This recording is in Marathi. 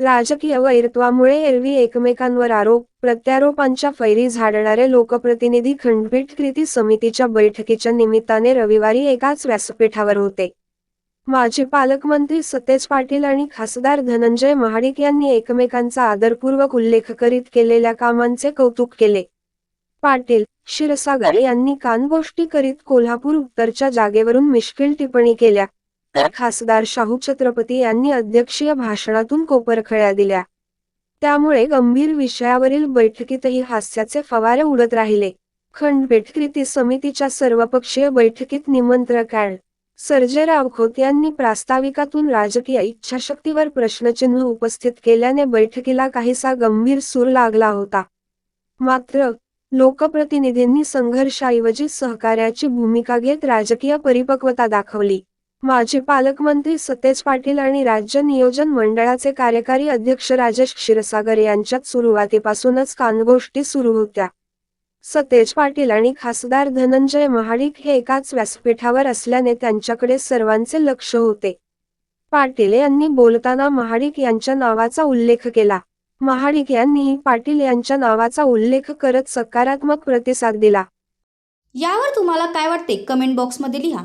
राजकीय वैरत्वामुळे एरवी एकमेकांवर आरोप प्रत्यारोपांच्या फैरी झाडणारे लोकप्रतिनिधी खंडपीठ कृती समितीच्या बैठकीच्या निमित्ताने रविवारी एकाच व्यासपीठावर होते. माजी पालकमंत्री सतेज पाटील आणि खासदार धनंजय महाडिक यांनी एकमेकांचा आदरपूर्वक उल्लेख करीत केलेल्या कामांचे कौतुक केले. पाटील क्षीरसागर यांनी कानगोष्टी करीत कोल्हापूर उत्तरच्या जागेवरून मिश्किल टिप्पणी केल्या. खासदार शाहू छत्रपती यांनी अध्यक्षीय भाषणातून कोपरखळ्या दिल्या. त्यामुळे गंभीर विषयावरील बैठकीतही हास्याचे फवारे उडत राहिले. खंडपीठ कृती समितीच्या सर्वपक्षीय बैठकीत निमंत्रक ॲड सर्जेराव खोत यांनी प्रास्ताविकातून राजकीय इच्छाशक्तीवर प्रश्नचिन्ह उपस्थित केल्याने बैठकीला काहीसा गंभीर सूर लागला होता. मात्र लोकप्रतिनिधींनी संघर्षाऐवजी सहकार्याची भूमिका घेत राजकीय परिपक्वता दाखवली. माजी पालकमंत्री सतेज पाटील आणि राज्य नियोजन मंडळाचे कार्यकारी अध्यक्ष राजेश क्षीरसागर यांच्यात सुरुवातीपासूनच कानगोष्टी सुरू होत्या. सतेज पाटील आणि खासदार धनंजय महाडिक हे एकाच व्यासपीठावर असल्याने त्यांच्याकडे सर्वांचे लक्ष होते. पाटील यांनी बोलताना महाडिक यांच्या नावाचा उल्लेख केला. महाडिक यांनीही पाटील यांच्या नावाचा उल्लेख करत सकारात्मक प्रतिसाद दिला. यावर तुम्हाला काय वाटते? कमेंट बॉक्समध्ये लिहा.